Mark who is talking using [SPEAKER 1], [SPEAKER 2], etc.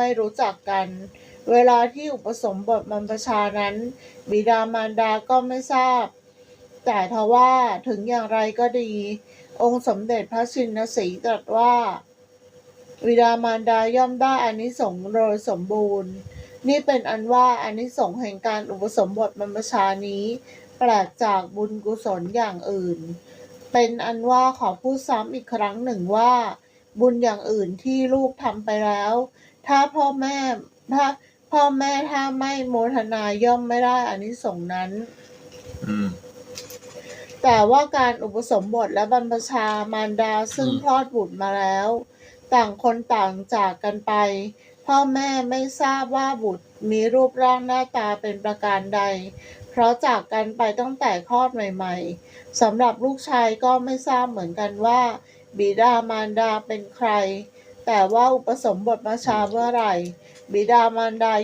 [SPEAKER 1] ไม่รู้จักกัน เวลาที่อุปสมบทบรรพชานั้น บิดามารดาก็ไม่ทราบ แต่ทว่าถึงอย่างไรก็ดี องค์สมเด็จพระชินสีตรัสว่าบิดามารดาย่อมได้อานิสงส์โดยสมบูรณ์ นี่เป็นอันว่าอานิสงส์แห่งการอุปสมบทบรรพชานี้ แปลกจากบุญกุศลอย่างอื่น เป็นอันว่าขอพูดซ้ำอีกครั้งหนึ่งว่า บุญอย่างอื่นที่ลูกทำไปแล้ว ถ้าพ่อแม่ถ้าพ่อแม่ถ้าไม่โมทนาย่อมไม่ได้อานิสงส์นั้น
[SPEAKER 2] อืม
[SPEAKER 1] แต่ว่าการอุปสมบทและบรรพชามารดาซึ่ง
[SPEAKER 2] อืม
[SPEAKER 1] คลอดบุตรมาแล้ว ต่างคนต่างจากกันไป พ่อแม่ไม่ทราบว่าบุตรมีรูปร่างหน้าตาเป็นประการใด เพราะจากกันไปตั้งแต่คลอดใหม่ ๆสำหรับลูกชายก็ไม่ทราบเหมือนกันว่า บิดามารดาเป็นใคร แต่ว่าอุปสมบทมาชาเมื่อไหร่ บิดามารดา